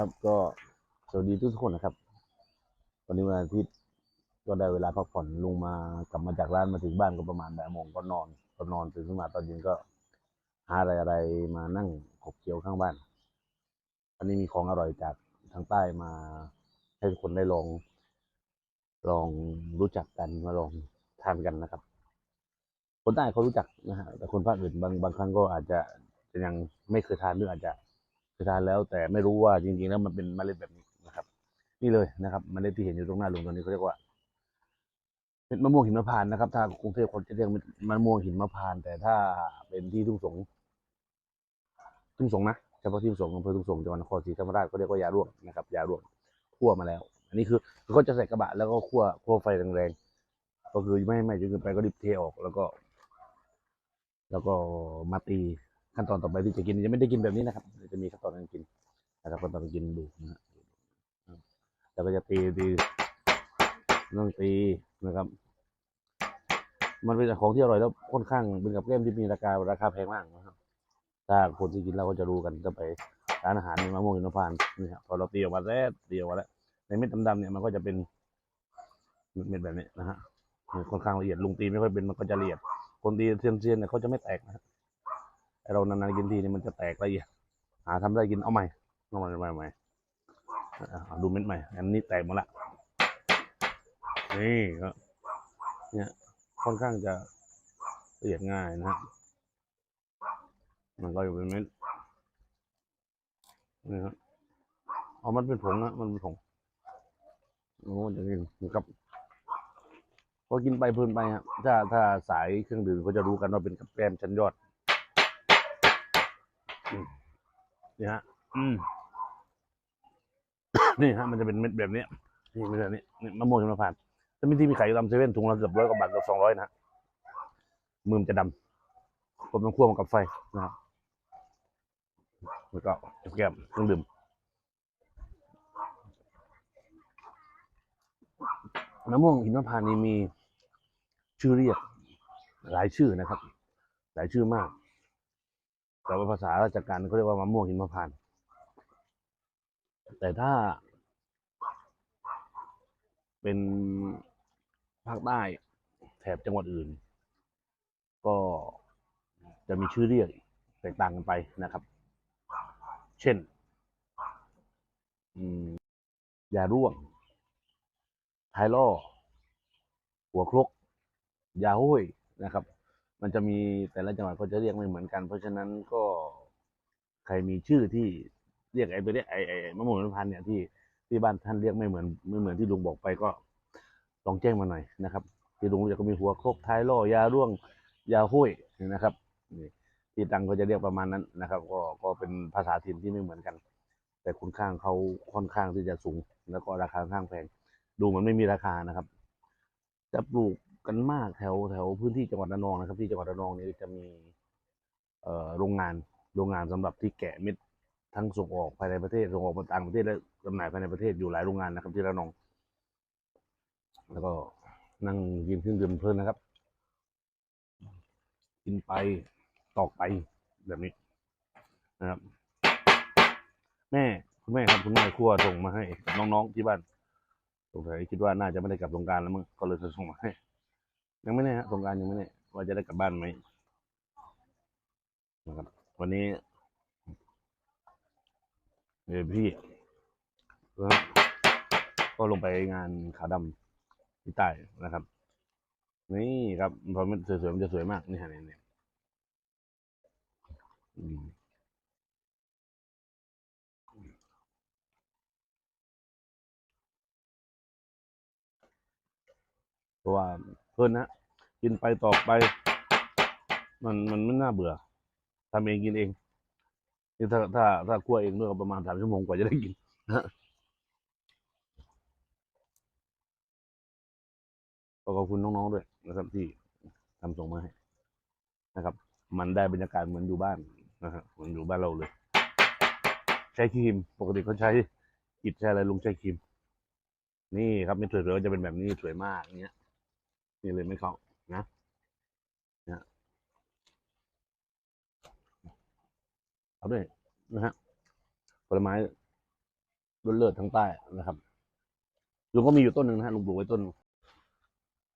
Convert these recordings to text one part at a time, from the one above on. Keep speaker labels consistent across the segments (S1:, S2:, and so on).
S1: ครับก็สวัสดีทุกคนนะครับ วันนี้วันอาทิตย์ก็ได้เวลาพักผ่อนลุงมากลับมาจากร้านมาถึงบ้านก็ประมาณบ่ายโมงก็นอนก็นอนตื่นขึ้นมาตอนเย็นก็หาอะไรอะไรมานั่งขบเคี้ยวข้างบ้าน อันนี้มีของอร่อยจากทางใต้มาให้ทุกคนได้ลอง ลองรู้จักกันมาลองทานกันนะครับ คนใต้เขารู้จักนะฮะแต่คนภาคอื่นบางบางครั้งก็อาจจะจะยังไม่เคยทานหรืออาจจะ ทานแล้วแต่ไม่รู้ว่าจริงๆแล้วมันเป็นเมล็ดแบบนี้นะครับ นี่เลยนะครับเมล็ดที่เห็นอยู่ตรงหน้าลุงตอนนี้เขาเรียกว่าเม็ดมะม่วงหิมพานต์นะครับถ้ากรุงเทพคนจะเรียกมะม่วงหิมพานต์แต่ถ้าเป็นที่ทุ่งสงทุ่งสงนะเฉพาะที่ทุ่งสงอำเภอทุ่งสงจังหวัดนครศรีธรรมราชเขาเรียกว่ายาร่วงนะครับยาร่วงคั่วมาแล้ว อันนี้คือเขาจะใส่กระบะแล้วก็คั่วคั่วไฟแรงๆก็คือไม่ไม้จนเกินไปก็ดิบเทออกแล้วก็ แล้วก็มาตี ขั้นตอนต่อไปที่จะกินยังไม่ได้กินแบบนี้นะครับจะมีขั้นตอนการกินนะครับขั้นตอนการกินดูนะฮะแล้วก็จะตีตีต้องตีนะครับ มันเป็นของที่อร่อยแล้วค่อนข้างเป็นกับแก้มที่มีราคาราคาแพงมากนะครับ ถ้าคนที่กินเราก็จะรู้กันจะไปร้านอาหารในมะม่วงหิมพานต์นี่ครับพอเราตีออกมาแล้วตีออกมาแล้วในเม็ดดำๆเนี่ยมันก็จะเป็นเม็ดแบบนี้นะฮะค่อนข้างละเอียดลุงตีไม่ค่อยเป็นมันก็จะละเอียดคนตีเซียนๆเนี่ยเขาจะไม่แตกนะ เรานานๆกินทีนี่มันจะแตกละเอียดหาทำได้กินเอาใหม่เอาใหม่ใหม่ใหม่ดูเม็ดใหม่ อันนี้แตกหมดละนี่ก็เนี่ยค่อนข้างจะละเอียดง่ายนะมันก็อยู่เป็นเม็ดนี่ครับเอามันเป็นผงนะมันเป็นผงโอ้จะกินนะครับพอกินไปเพลินไปครับถ้าถ้าสายเครื่องดื่มเขาจะรู้กันว่าเป็นกับแกล้มชั้นยอด นี่ฮะ อืม นี่ฮะ มันจะเป็นเม็ดแบบนี้นี่เม็ดแบบนี้นี่มะม่วงหิมพานต์ถ้ามีที่มีขายอยู่ตามเซเว่นถุงละเกือบร้อยกว่าบาทเกือบสองร้อยนะฮะมือมันจะดำผมต้องคั่วมันกับไฟนะครับแล้วก็แก้มเครื่องดื่มมะม่วงหิมพานต์นี่มีชื่อเรียก หลายชื่อนะครับ หลายชื่อมาก แต่ว่าภาษาราชการเขาเรียกว่ามะม่วงหิมพานต์แต่ถ้า เป็นภาคใต้แถบจังหวัดอื่น ก็จะมีชื่อเรียกแตกต่างกันไปนะครับ เช่นยาร่วงท้ายล่อ หัวครก ยาห้วยนะครับ มันจะมีแต่ละจังหวัดเขาจะเรียกไม่เหมือนกัน เพราะฉะนั้นก็ใครมีชื่อที่เรียกไอ้ตัวเนี้ยไอ้ไอ้มะม่วงหิมพานเนี่ยที่ที่บ้านท่านเรียกไม่เหมือนไม่เหมือนที่ลุงบอกไปก็ลองแจ้งมาหน่อยนะครับ ที่ลุงเรียกก็มีหัวโคกท้ายล่อยาร่วงยาห้วยนะครับนี่ที่ตังก็จะเรียกประมาณนั้นนะครับ ก็ก็เป็นภาษาถิ่นที่ไม่เหมือนกัน แต่คุณข้างเขาค่อนข้างที่จะสูง แล้วก็ราคาค่อนข้างแพงดูมันไม่มีราคานะครับ จะปลูก กันมากแถวแถวพื้นที่จังหวัดระนองนะครับ ที่จังหวัดระนองนี้จะมีเอ่อโรงงานโรงงานสำหรับที่แกะเม็ดทั้งส่งออกภายในประเทศส่งออกมาต่างประเทศและจำหน่ายภายในประเทศอยู่หลายโรงงานนะครับ ที่ระนอง แล้วก็นั่งกินเครื่องดื่มเพลินนะครับ กินไปตอกไปแบบนี้นะครับ แม่คุณแม่ครับคุณแม่ครัวส่งมาให้กับน้องๆที่บ้านสงสัยคิดว่าน่าจะไม่ได้กลับสงการแล้วมั้งก็เลยส่งมาให้ ยังไม่แน่ฮะสงกรารยังไม่แน่ว่าจะได้กลับบ้านไหมนะครับ วันนี้เดี๋ยวพี่นะครับก็ลงไปงานขาวดำที่ใต้นะครับ นี่ครับพอมันสวยๆมันจะสวยมากนี่ฮะเนี่ยเนี่ยอืมเพราะว่า เพื่อนนะกินไปต่อไป มันมันไม่น่าเบื่อทำเองกินเองนี่ถ้าถ้าถ้าคั่วเองด้วยประมาณสามชั่วโมงกว่าจะได้กินนะฮะก็ขอบคุณน้องๆด้วยนะครับที่ทำส่งมาให้นะครับ มันได้บรรยากาศเหมือนอยู่บ้านนะฮะเหมือนอยู่บ้านเราเลย ใช้ครีม ปกติเขาใช้อิฐใช้อะไรลุงใช้ครีม นี่ครับไม่สวยๆจะเป็นแบบนี้สวยมากอย่างเงี้ย นี่เลยไม่เข้านะนะเอาด้วยนะฮะผลไม้รุ่นเลิศทางใต้นะครับลุงก็มีอยู่ต้นหนึ่งนะฮะลุงปลูกไว้ต้น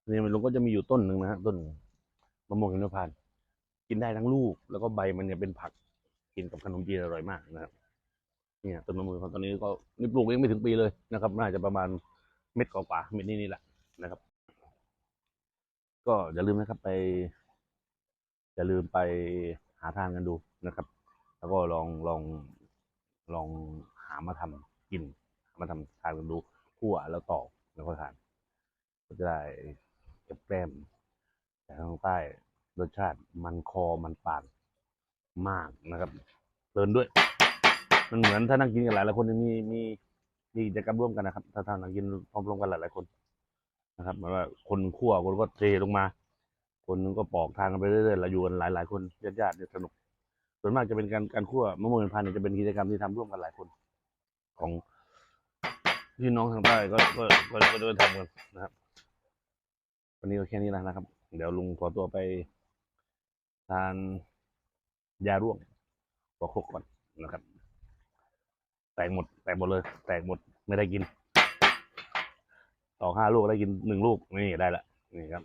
S1: นี่มันลุงก็จะมีอยู่ต้นหนึ่งนะฮะต้นมะม่วงหิมพานต์กินได้ทั้งลูก แล้วก็ใบมันเนี่ยเป็นผักกินกับขนมจีนอร่อยมากนะครับเนี่ยต้นมะม่วงของตอนนี้ก็นี่ปลูกยังไม่ถึงปีเลยนะครับ น่าจะประมาณเม็ดกว่าๆเม็ดนี้นี่แหละนะครับ ก็อย่าลืมนะครับไป อย่าลืมไปหาทานกันดูนะครับ แล้วก็ลองลองลองหามาทำกิน มาทำทานกันดูคั่วแล้วตอกแล้วก็ทานก็จะได้เก็บแกล้มแต่ทางใต้รสชาติมันคอมันปากมากนะครับเพลินด้วย มันเหมือนถ้านั่งกินกันหลายหลายคนมีมีมีกิจกรรมร่วมกันนะครับ ถ้าทานนั่งกินพร้อมๆกันหลายหลายๆคน นะครับหมายว่าคนคั่วคนก็เทลงมา คนนึงก็ปอกทานกันไปเรื่อยๆเราอยู่กันหลายหลาย ๆ คนญาติๆเนี่ยสนุก ส่วนมากจะเป็นการการคั่วมะม่วงหิมพานต์เนี่ยจะเป็นกิจกรรมที่ทำร่วมกันหลายคน ของพี่น้องทางใต้ก็ก็ก็ก็ได้ทำกันนะครับวันนี้ก็แค่นี้แล้วนะครับ เดี๋ยวลุงขอตัวไปทานยาร่วงหัวครกก่อนนะครับ แตกหมด แตกหมดเลย แตกหมดไม่ได้กิน ต่อห้าลูกได้กินหนึ่งลูกนี่ได้ละนี่ครับ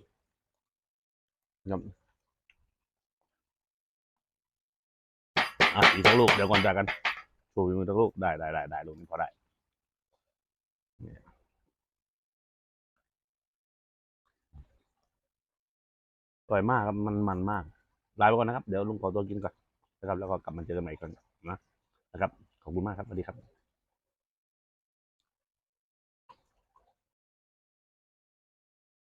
S1: ครับอะอีกสักลูกเดี๋ยวก่อนจากกันสูบอีกมือสักลูกได้ได้ได้ได้ลูกนี้พอได้นี่อร่อยมากครับมันมันมากลาไปก่อนนะครับ เดี๋ยวลุงขอตัวกินก่อนนะครับ แล้วก็กลับมาเจอกันใหม่กครั้งนะนะครับ ขอบคุณมากครับสวัสดีครับ